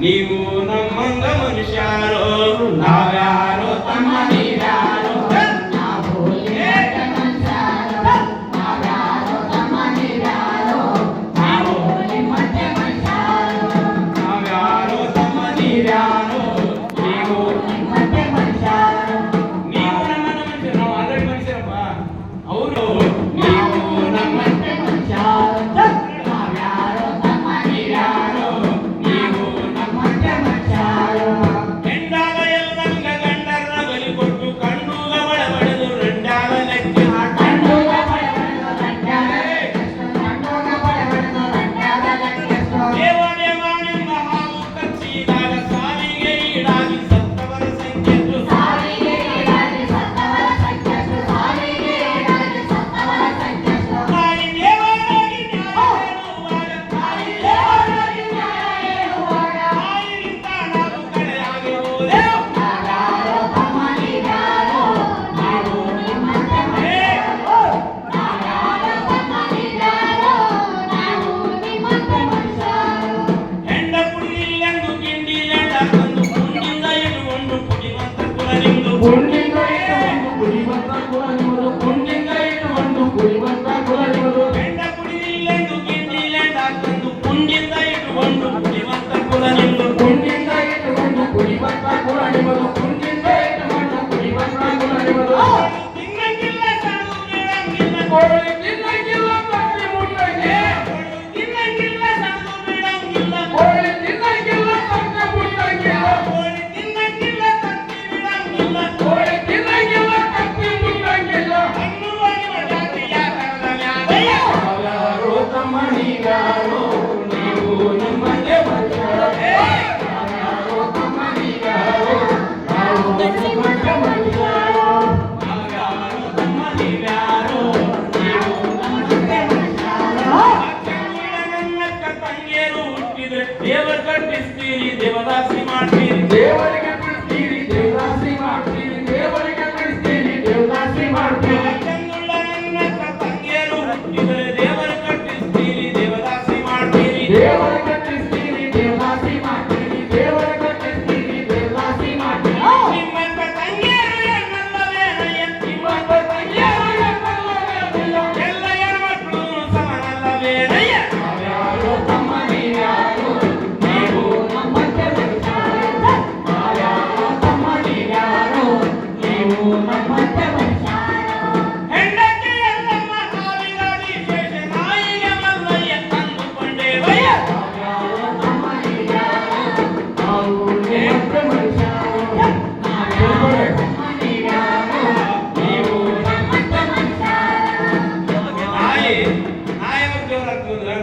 నీవు నమ్మంగ మనుషారో నాగారో ಗುಂಡಿನ ಕುಡಿ ಬಂದ ಕುಲ ನಿಮ್ಮದು ಗುಂಡಿನ ಇಟ್ಟು ಒಂದು ಕುಡಿ ಬಂದ ಕುಲ ನಿಮ್ಮದು ದೇವರು ಕಟ್ಟಿಸ್ತೀರಿ ದೇವದಾಸಿ ಮಾಡ್ತೀರಿ ದೇವರಿಗೆ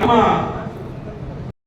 Come on.